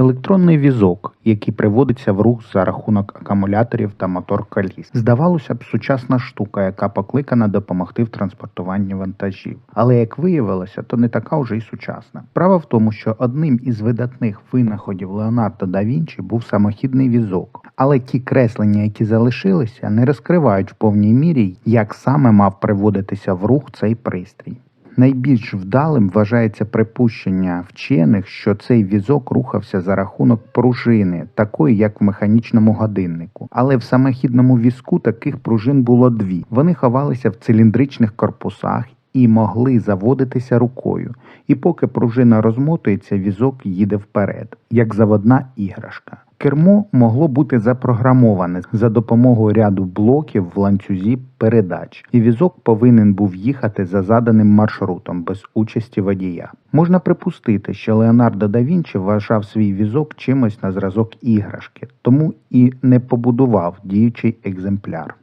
Електронний візок, який приводиться в рух за рахунок акумуляторів та мотор коліс. Здавалося б, сучасна штука, яка покликана допомогти в транспортуванні вантажів. Але як виявилося, то не така вже й сучасна. Справа в тому, що одним із видатних винаходів Леонардо да Вінчі був самохідний візок. Але ті креслення, які залишилися, не розкривають в повній мірі, як саме мав приводитися в рух цей пристрій. Найбільш вдалим вважається припущення вчених, що цей візок рухався за рахунок пружини, такої як в механічному годиннику. Але в самохідному візку таких пружин було дві. Вони ховалися в циліндричних корпусах і могли заводитися рукою. І поки пружина розмотується, візок їде вперед, як заводна іграшка. Кермо могло бути запрограмоване за допомогою ряду блоків в ланцюзі передач, і візок повинен був їхати за заданим маршрутом без участі водія. Можна припустити, що Леонардо да Вінчі вважав свій візок чимось на зразок іграшки, тому і не побудував діючий екземпляр.